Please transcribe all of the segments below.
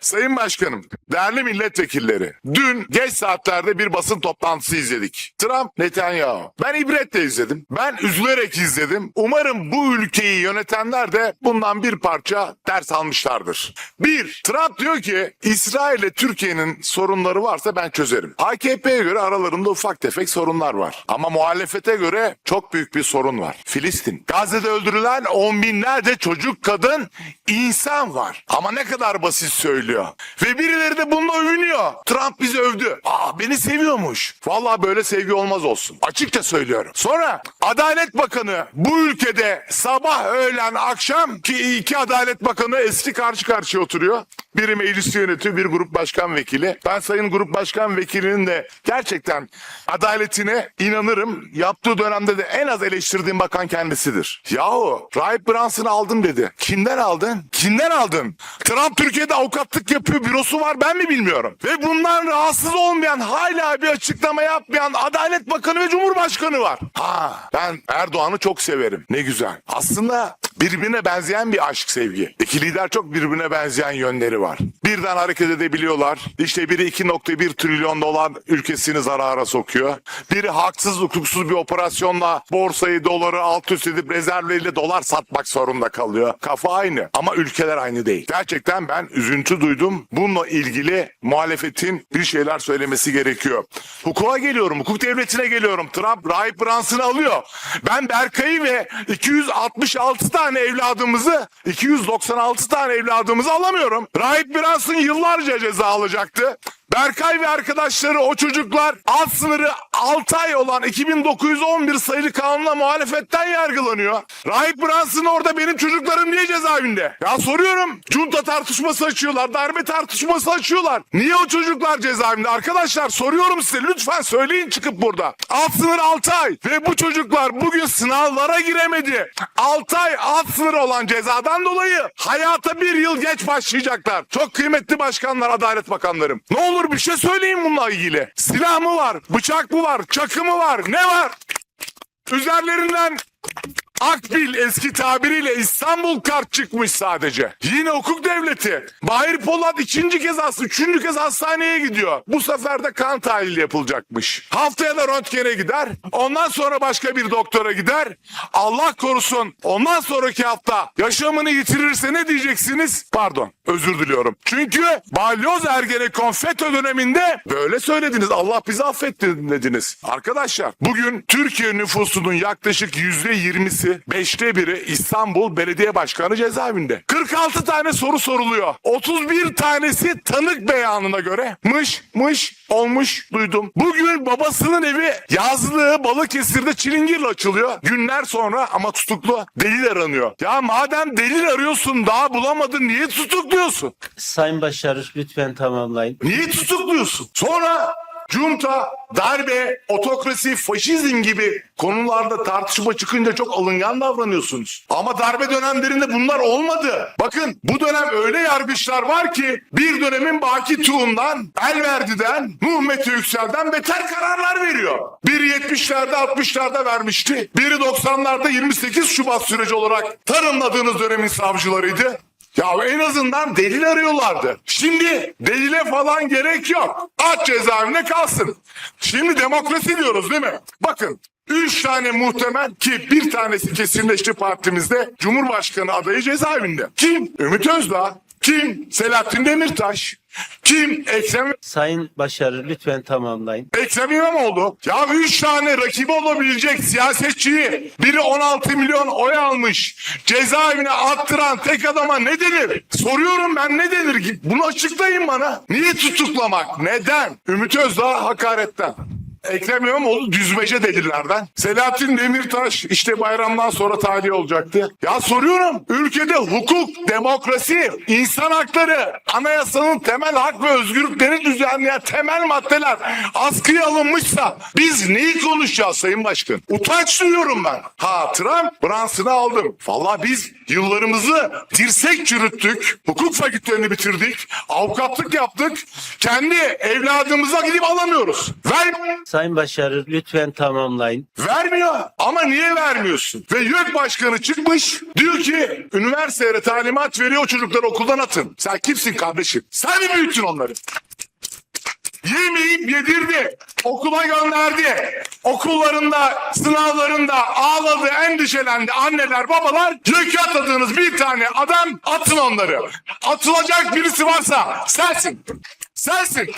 Sayın Başkanım, değerli milletvekilleri, dün geç saatlerde bir basın toplantısı izledik. Trump, Netanyahu. Ben ibretle izledim. Ben üzülerek izledim. Umarım bu ülkeyi yönetenler de bundan bir parça ders almışlardır. Bir, Trump diyor ki İsrail ile Türkiye'nin sorunları varsa ben çözerim. AKP'ye göre aralarında ufak tefek sorunlar var. Ama muhalefete göre çok büyük bir sorun var. Filistin. Gazze'de öldürülen on binlerce çocuk, kadın, insan var. Ama ne kadar basit söylüyor. Ve birileri de bununla övünüyor. Trump bizi övdü. Aa beni seviyormuş. Vallahi böyle sevgi olmaz olsun. Açıkça söylüyorum. Sonra Adalet Bakanı bu ülkede sabah, öğlen, akşam ki iki Adalet Bakanı eski karşı karşıya oturuyor. Biri meclisi yönetiyor, bir grup başkan vekili. Ben sayın grup başkan vekilinin de gerçekten adaletine inanırım. Yaptığı dönemde de en az eleştirdiğim bakan kendisidir. Yahu Rahip Brunson'ı aldım dedi. Kimden aldın? Kimden aldın? Trump Türkiye'de avukatlık yapıyor, bürosu var ben mi bilmiyorum. Ve bundan rahatsız olmayan, hala bir açıklama yapmayan Adalet Bakanı ve Cumhurbaşkanı var. Ha, ben Erdoğan'ı çok severim. Ne güzel. Aslında birbirine benzeyen bir aşk sevgi. İki lider çok birbirine benzeyen yönleri var. Birden hareket edebiliyorlar. İşte biri 2.1 trilyon dolar ülkesini zarara sokuyor. Biri haksız hukuksuz bir operasyonla borsayı doları alt üst edip rezervleriyle dolar satmak zorunda kalıyor. Kafa aynı ama ülkeler aynı değil. Gerçekten ben üzüntü duydum. Bununla ilgili muhalefetin bir şeyler söylemesi gerekiyor. Hukuka geliyorum, hukuk devletine geliyorum. Trump Rahip Brunson'ı alıyor. Ben Berkay'ı ve 266 tane evladımızı, 296 tane evladımızı alamıyorum. Rahip Brunson yıllarca ceza alacaktı. Berkay ve arkadaşları o çocuklar alt sınırı 6 ay olan 2911 sayılı kanunla muhalefetten yargılanıyor. Rahip Brunson orada benim çocuklarım niye cezaevinde? Ya soruyorum. Junta tartışması açıyorlar. Darbe tartışması açıyorlar. Niye o çocuklar cezaevinde? Arkadaşlar soruyorum size. Lütfen söyleyin çıkıp burada. Alt sınır 6 ay. Ve bu çocuklar bugün sınavlara giremedi. 6 ay alt sınır olan cezadan dolayı hayata bir yıl geç başlayacaklar. Çok kıymetli başkanlar, adalet bakanlarım. Ne olur bir şey söyleyin bununla ilgili. Silah mı var? Bıçak mı var? Çakı mı var? Ne var? Üzerlerinden Akbil eski tabiriyle İstanbul kart çıkmış sadece. Yine hukuk devleti. Bahir Polat ikinci kez hasta, üçüncü kez hastaneye gidiyor. Bu sefer de kan tahlili yapılacakmış. Haftaya da röntgene gider. Ondan sonra başka bir doktora gider. Allah korusun ondan sonraki hafta yaşamını yitirirse ne diyeceksiniz? Pardon özür diliyorum. Çünkü balyoz ergenekon FETÖ döneminde böyle söylediniz. Allah bizi affetti dediniz. Arkadaşlar bugün Türkiye nüfusunun yaklaşık yüzde yirmisi beşte biri İstanbul Belediye Başkanı cezaevinde. 46 tane soru soruluyor. 31 tanesi tanık beyanına göre mış mış olmuş duydum. Bugün babasının evi yazlığı Balıkesir'de çilingirle açılıyor. Günler sonra ama tutuklu delil aranıyor. Ya madem delil arıyorsun daha bulamadın niye tutukluyorsun? Sayın Başar lütfen tamamlayın. Niye tutukluyorsun? Sonra junta, darbe, otokrasi, faşizm gibi konularda tartışma çıkınca çok alıngan davranıyorsunuz. Ama darbe dönemlerinde bunlar olmadı. Bakın bu dönem öyle yargıçlar var ki bir dönemin Baki Tuğ'undan, Elverdi'den, Nuh Mete Yüksel'den beter kararlar veriyor. Biri 70'lerde 60'larda vermişti. Biri 90'larda 28 Şubat süreci olarak tanımladığınız dönemin savcılarıydı. Ya en azından delil arıyorlardı. Şimdi delile falan gerek yok. At cezaevine kalsın. Şimdi demokrasi diyoruz değil mi? Bakın Üç tane muhtemel ki bir tanesi kesinleşti partimizde Cumhurbaşkanı adayı cezaevinde. Kim? Ümit Özdağ. Kim? Selahattin Demirtaş. Kim? Ekrem Sayın Başar lütfen tamamlayın. Ekrem İmamoğlu. Ya üç tane rakibi olabilecek siyasetçiyi biri 16 milyon oy almış cezaevine attıran tek adama ne denir? Soruyorum ben ne denir? ki? Bunu açıklayın bana. Niye tutuklamak? Neden? Ümit Özdağ hakaretten. Ekrem İmamoğlu düzmece delillerden. Selahattin Demirtaş işte bayramdan sonra tahliye olacaktı. Ya soruyorum ülkede hukuk, demokrasi, insan hakları, anayasanın temel hak ve özgürlükleri düzenleyen temel maddeler askıya alınmışsa biz neyi konuşacağız Sayın Başkan? Utanç duyuyorum ben. Ha Trump Brunson'ı aldım. Valla biz yıllarımızı dirsek çürüttük. Hukuk fakültelerini bitirdik. Avukatlık yaptık. Kendi evladımıza gidip alamıyoruz. Ver Sayın Başarır lütfen tamamlayın. Vermiyor. Ama niye vermiyorsun? Ve YÖK başkanı çıkmış diyor ki üniversitelere talimat veriyor çocukları okuldan atın. Sen kimsin kardeşim? Sen mi büyüttün onları? Yemeyip yedirdi. Okula gönderdi. Okullarında, sınavlarında ağladı, endişelendi anneler, babalar. YÖK'e atadığınız bir tane adam atın onları. Atılacak birisi varsa sensin. Sensin.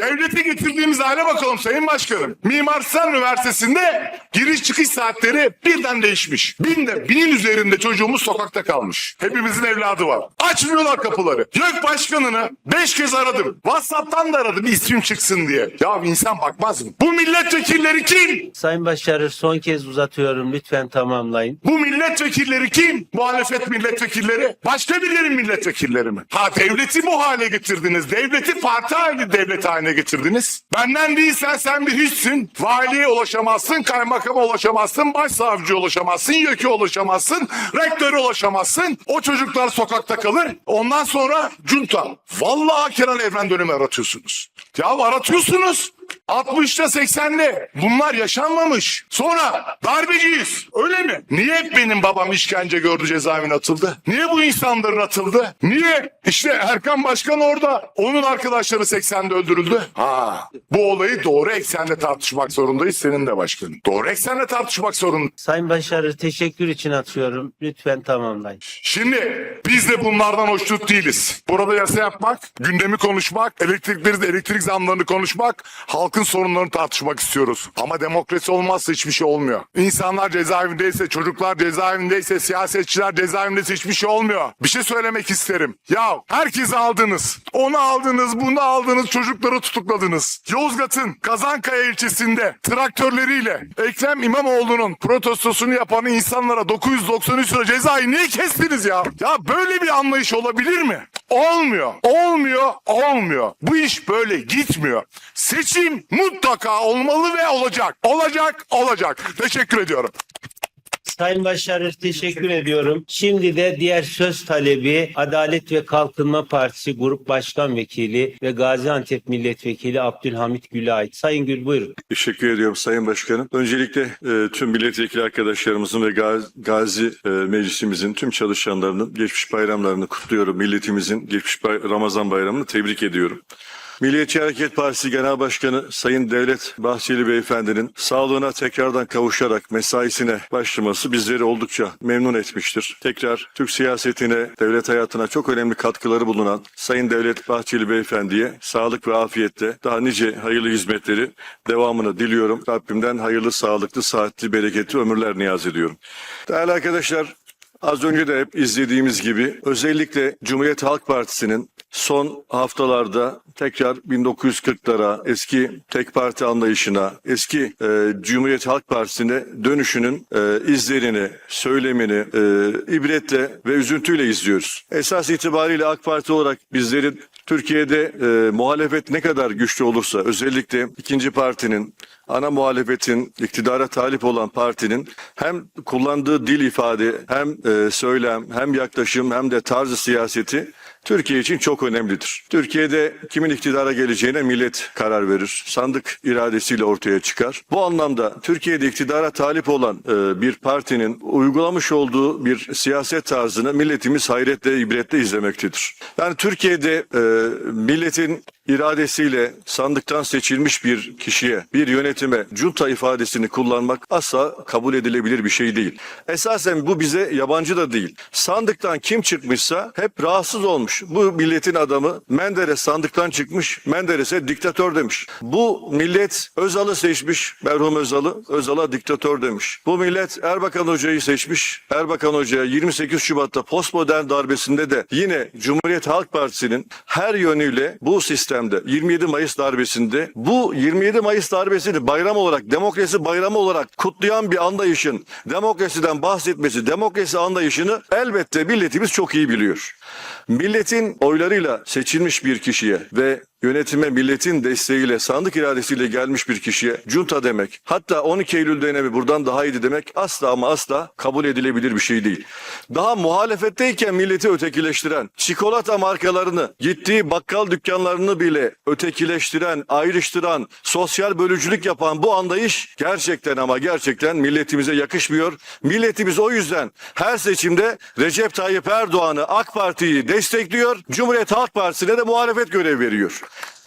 Devleti getirdiğimiz hale bakalım Sayın Başkanım. Mimar Sinan Üniversitesi'nde giriş çıkış saatleri birden değişmiş. Binde, binin üzerinde çocuğumuz sokakta kalmış. Hepimizin evladı var. Açmıyorlar kapıları. YÖK Başkanı'nı beş kez aradım. WhatsApp'tan da aradım ismim çıksın diye. Ya insan bakmaz mı? Bu milletvekilleri kim? Sayın Başarır son kez uzatıyorum lütfen tamamlayın. Bu milletvekilleri kim? Muhalefet milletvekilleri. Başka birilerinin milletvekilleri mi? Ha devleti bu hale getirdiniz. Devleti parti hali devlet haline getirdiniz. Benden değilsen sen bir hiçsin. Valiye ulaşamazsın, kaymakama ulaşamazsın, başsavcıya ulaşamazsın, YÖK'e ulaşamazsın, rektöre ulaşamazsın. O çocuklar sokakta kalır. Ondan sonra junta. Vallahi Kenan Evren dönemi aratıyorsunuz. Ya aratıyorsunuz. 60'ta 80'de bunlar yaşanmamış. Sonra darbeciyiz. Öyle mi? Niye hep benim babam işkence gördü cezaevine atıldı? Niye bu insanların atıldı? Niye? İşte Erkan Başkan orada. Onun arkadaşları 80'de öldürüldü. Ha, bu olayı doğru eksende tartışmak zorundayız senin de başkanın. Doğru eksende tartışmak zorundayız. Sayın Başarır teşekkür için atıyorum. Lütfen tamamlayın. Şimdi biz de bunlardan hoşnut değiliz. Burada yasa yapmak, gündemi konuşmak, elektrikleri, elektrik zamlarını konuşmak, halkın sorunlarını tartışmak istiyoruz. Ama demokrasi olmazsa hiçbir şey olmuyor. İnsanlar cezaevindeyse, çocuklar cezaevindeyse, siyasetçiler cezaevindeyse hiçbir şey olmuyor. Bir şey söylemek isterim. Ya herkesi aldınız. Onu aldınız, bunu aldınız, çocukları tutukladınız. Yozgat'ın Kazankaya ilçesinde traktörleriyle Ekrem İmamoğlu'nun protestosunu yapan insanlara 993 lira cezayı niye kestiniz ya? Ya böyle bir anlayış olabilir mi? Olmuyor. Olmuyor. Olmuyor. Bu iş böyle gitmiyor. Seçim mutlaka olmalı ve olacak. Olacak. Olacak. Teşekkür ediyorum. Sayın Başarır teşekkür ediyorum. Şimdi de diğer söz talebi Adalet ve Kalkınma Partisi Grup Başkan Vekili ve Gaziantep Milletvekili Abdülhamit Gül'e ait. Sayın Gül buyurun. Teşekkür ediyorum Sayın Başkanım. Öncelikle e, tüm milletvekili arkadaşlarımızın ve Gazi, Gazi e, Meclisimizin tüm çalışanlarının geçmiş bayramlarını kutluyorum. Milletimizin geçmiş bay- Ramazan bayramını tebrik ediyorum. Milliyetçi Hareket Partisi Genel Başkanı Sayın Devlet Bahçeli Beyefendi'nin sağlığına tekrardan kavuşarak mesaisine başlaması bizleri oldukça memnun etmiştir. Tekrar Türk siyasetine, devlet hayatına çok önemli katkıları bulunan Sayın Devlet Bahçeli Beyefendi'ye sağlık ve afiyette daha nice hayırlı hizmetleri devamını diliyorum. Rabbimden hayırlı, sağlıklı, saatli, bereketli ömürler niyaz ediyorum. Değerli arkadaşlar, Az önce de hep izlediğimiz gibi özellikle Cumhuriyet Halk Partisi'nin son haftalarda tekrar 1940'lara, eski tek parti anlayışına, eski e, Cumhuriyet Halk Partisi'ne dönüşünün e, izlerini, söylemini e, ibretle ve üzüntüyle izliyoruz. Esas itibariyle AK Parti olarak bizlerin Türkiye'de e, muhalefet ne kadar güçlü olursa özellikle ikinci partinin ana muhalefetin iktidara talip olan partinin hem kullandığı dil ifade hem e, söylem hem yaklaşım hem de tarzı siyaseti Türkiye için çok önemlidir. Türkiye'de kimin iktidara geleceğine millet karar verir. Sandık iradesiyle ortaya çıkar. Bu anlamda Türkiye'de iktidara talip olan e, bir partinin uygulamış olduğu bir siyaset tarzını milletimiz hayretle, ibretle izlemektedir. Yani Türkiye'de e, milletin iradesiyle sandıktan seçilmiş bir kişiye, bir yönetime junta ifadesini kullanmak asla kabul edilebilir bir şey değil. Esasen bu bize yabancı da değil. Sandıktan kim çıkmışsa hep rahatsız olmuş. Bu milletin adamı Menderes sandıktan çıkmış, Menderes'e diktatör demiş. Bu millet Özal'ı seçmiş, merhum Özal'ı, Özal'a diktatör demiş. Bu millet Erbakan Hoca'yı seçmiş, Erbakan Hoca'ya 28 Şubat'ta postmodern darbesinde de yine Cumhuriyet Halk Partisi'nin her yönüyle bu sistemde 27 Mayıs darbesinde bu 27 Mayıs darbesini bayram olarak demokrasi bayramı olarak kutlayan bir anlayışın demokrasiden bahsetmesi demokrasi anlayışını elbette milletimiz çok iyi biliyor. Milletin oylarıyla seçilmiş bir kişiye ve yönetime milletin desteğiyle, sandık iradesiyle gelmiş bir kişiye junta demek, hatta 12 Eylül dönemi buradan daha iyiydi demek asla ama asla kabul edilebilir bir şey değil. Daha muhalefetteyken milleti ötekileştiren, çikolata markalarını, gittiği bakkal dükkanlarını bile ötekileştiren, ayrıştıran, sosyal bölücülük yapan bu anlayış gerçekten ama gerçekten milletimize yakışmıyor. Milletimiz o yüzden her seçimde Recep Tayyip Erdoğan'ı AK Parti'yi destekliyor. Cumhuriyet Halk Partisi'ne de muhalefet görev veriyor.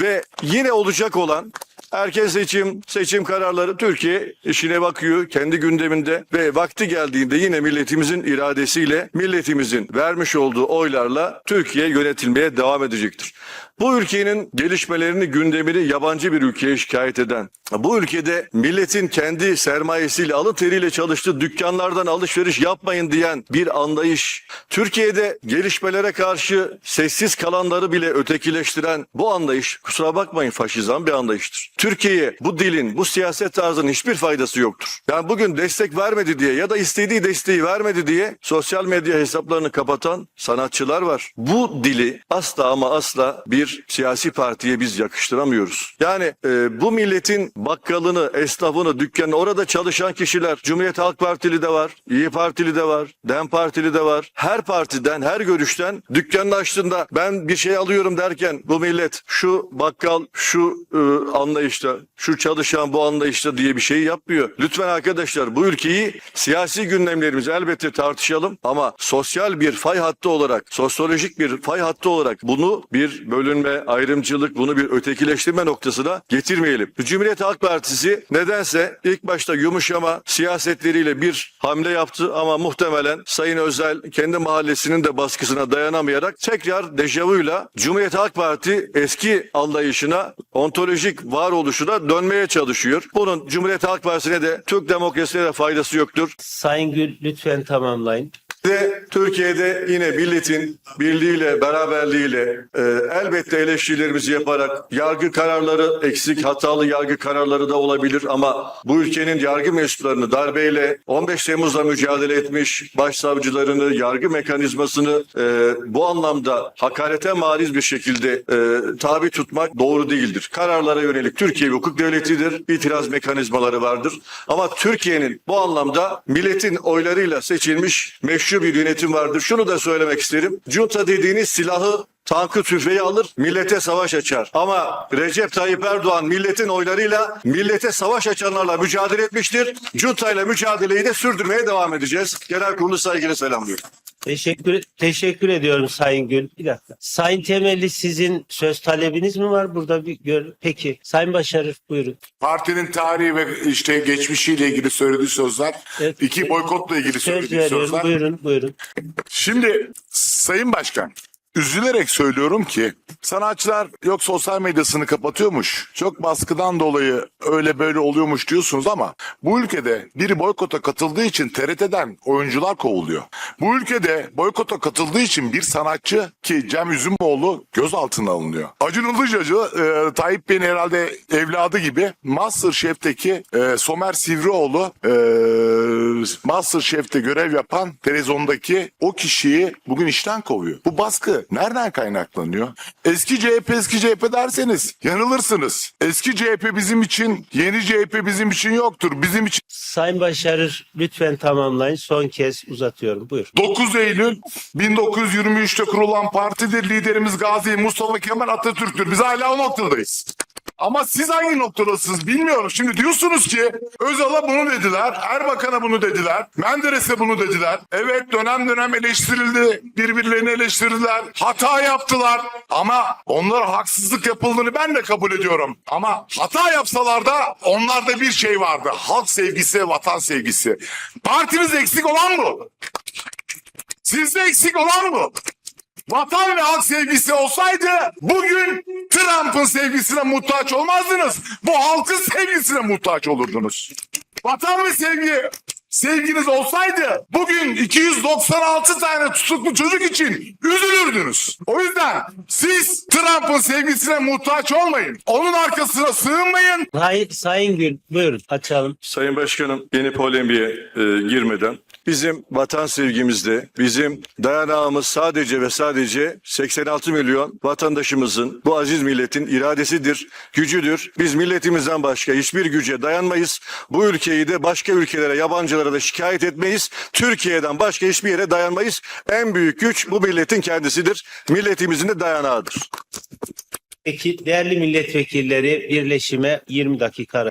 Ve yine olacak olan Erken seçim, seçim kararları Türkiye işine bakıyor kendi gündeminde ve vakti geldiğinde yine milletimizin iradesiyle, milletimizin vermiş olduğu oylarla Türkiye yönetilmeye devam edecektir. Bu ülkenin gelişmelerini, gündemini yabancı bir ülkeye şikayet eden, bu ülkede milletin kendi sermayesiyle, alın teriyle çalıştığı dükkanlardan alışveriş yapmayın diyen bir anlayış, Türkiye'de gelişmelere karşı sessiz kalanları bile ötekileştiren bu anlayış, kusura bakmayın faşizan bir anlayıştır. Türkiye'ye bu dilin, bu siyaset tarzının hiçbir faydası yoktur. Yani bugün destek vermedi diye ya da istediği desteği vermedi diye sosyal medya hesaplarını kapatan sanatçılar var. Bu dili asla ama asla bir siyasi partiye biz yakıştıramıyoruz. Yani e, bu milletin bakkalını, esnafını, dükkanını orada çalışan kişiler Cumhuriyet Halk Partili de var, İyi Partili de var, DEM Partili de var. Her partiden, her görüşten dükkanını açtığında ben bir şey alıyorum derken bu millet şu bakkal, şu e, anlayışta, şu çalışan bu anlayışta diye bir şey yapmıyor. Lütfen arkadaşlar bu ülkeyi siyasi gündemlerimizi elbette tartışalım ama sosyal bir fay hattı olarak, sosyolojik bir fay hattı olarak bunu bir bölünme, ayrımcılık, bunu bir ötekileştirme noktasına getirmeyelim. Cumhuriyet Halk Partisi nedense ilk başta yumuşama siyasetleriyle bir hamle yaptı ama muhtemelen Sayın Özel kendi mahallesinin de baskısına dayanamayarak tekrar dejavuyla Cumhuriyet Halk Parti eski anlayışına, ontolojik varoluşuna dönmeye çalışıyor. Bunun Cumhuriyet Halk Partisi'ne de Türk demokrasisine de faydası yoktur. Sayın Gül lütfen tamamlayın. Ve Türkiye'de yine milletin birliğiyle, beraberliğiyle e, elbette eleştirilerimizi yaparak yargı kararları eksik, hatalı yargı kararları da olabilir ama bu ülkenin yargı mensuplarını darbeyle 15 Temmuz'da mücadele etmiş başsavcılarını, yargı mekanizmasını e, bu anlamda hakarete mariz bir şekilde e, tabi tutmak doğru değildir. Kararlara yönelik Türkiye bir hukuk devletidir. İtiraz mekanizmaları vardır. Ama Türkiye'nin bu anlamda milletin oylarıyla seçilmiş meşru bir yönetim vardır. Şunu da söylemek isterim. Junta dediğiniz silahı tankı tüfeği alır, millete savaş açar. Ama Recep Tayyip Erdoğan milletin oylarıyla millete savaş açanlarla mücadele etmiştir. Junta ile mücadeleyi de sürdürmeye devam edeceğiz. Genel kurulu saygıyla selamlıyorum. Teşekkür teşekkür ediyorum Sayın Gül. Bir dakika. Sayın Temelli sizin söz talebiniz mi var burada bir gör. Peki. Sayın Başarır buyurun. Partinin tarihi ve işte geçmişiyle ilgili söylediği sözler, Evet. iki boykotla ilgili Söz söylediği veriyorum. sözler. Buyurun buyurun. Şimdi Sayın Başkan üzülerek söylüyorum ki sanatçılar yok sosyal medyasını kapatıyormuş. Çok baskıdan dolayı öyle böyle oluyormuş diyorsunuz ama bu ülkede biri boykota katıldığı için TRT'den oyuncular kovuluyor. Bu ülkede boykota katıldığı için bir sanatçı ki Cem Üzümoğlu gözaltına alınıyor. Acun Ilıcalı e, Tayyip Bey'in herhalde evladı gibi Masterchef'teki e, Somer Sivrioğlu e, Masterchef'te görev yapan televizyondaki o kişiyi bugün işten kovuyor. Bu baskı nereden kaynaklanıyor? Eski CHP eski CHP derseniz yanılırsınız. Eski CHP bizim için, yeni CHP bizim için yoktur. Bizim için Sayın Başarır lütfen tamamlayın. Son kez uzatıyorum. Buyur. 9 Eylül 1923'te kurulan partidir. Liderimiz Gazi Mustafa Kemal Atatürk'tür. Biz hala o noktadayız. Ama siz hangi noktadasınız bilmiyorum. Şimdi diyorsunuz ki Özal'a bunu dediler, Erbakan'a bunu dediler, Menderes'e bunu dediler. Evet dönem dönem eleştirildi, birbirlerini eleştirdiler, hata yaptılar. Ama onlara haksızlık yapıldığını ben de kabul ediyorum. Ama hata yapsalar da onlarda bir şey vardı. Halk sevgisi, vatan sevgisi. Partiniz eksik olan bu. Sizde eksik olan bu. Vatan ve halk sevgisi olsaydı bugün Trump'ın sevgisine muhtaç olmazdınız. Bu halkın sevgisine muhtaç olurdunuz. Vatan ve sevgi sevginiz olsaydı bugün 296 tane tutuklu çocuk için üzülürdünüz. O yüzden siz Trump'ın sevgisine muhtaç olmayın. Onun arkasına sığınmayın. Sayın, Sayın Gül buyurun açalım. Sayın Başkanım yeni polemiğe e, girmeden bizim vatan sevgimizde, bizim dayanağımız sadece ve sadece 86 milyon vatandaşımızın, bu aziz milletin iradesidir, gücüdür. Biz milletimizden başka hiçbir güce dayanmayız. Bu ülkeyi de başka ülkelere, yabancılara da şikayet etmeyiz. Türkiye'den başka hiçbir yere dayanmayız. En büyük güç bu milletin kendisidir. Milletimizin de dayanağıdır. Peki değerli milletvekilleri birleşime 20 dakika